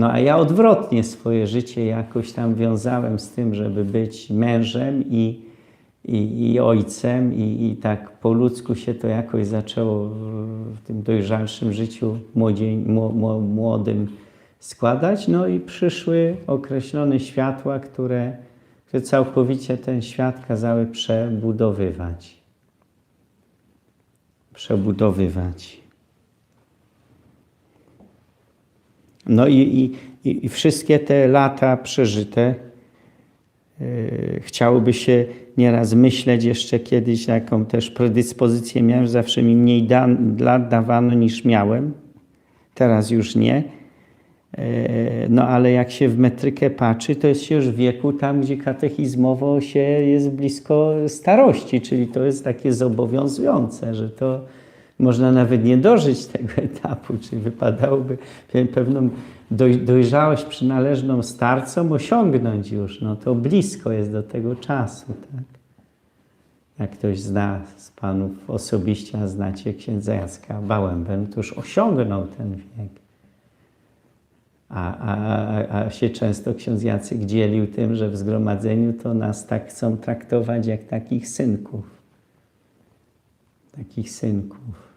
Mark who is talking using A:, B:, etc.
A: No a ja odwrotnie swoje życie jakoś tam wiązałem z tym, żeby być mężem i, i, i ojcem i, i tak po ludzku się to jakoś zaczęło w, tym dojrzalszym życiu młodzień, mło- mło- młodym składać. No i przyszły określone światła, które, które całkowicie ten świat kazały przebudowywać. Przebudowywać. No i, i, i, wszystkie te lata przeżyte, yy, chciałoby się nieraz myśleć jeszcze kiedyś, jaką też predyspozycję miałem, zawsze mi mniej da, lat dawano niż miałem, teraz już nie. Yy, No ale jak się w metrykę patrzy, to jest się już w wieku tam, gdzie katechizmowo się jest blisko starości, czyli to jest takie zobowiązujące, że to można nawet nie dożyć tego etapu, czyli wypadałoby pe- pewną doj, dojrzałość przynależną starcom osiągnąć już. No to blisko jest do tego czasu. Tak? Jak ktoś zna z panów osobiście, a znacie księdza Jacka Bałębę, to już osiągnął ten wiek. A, a, a się często ksiądz Jacek dzielił tym, że w zgromadzeniu to nas tak chcą traktować jak takich synków. Takich synków.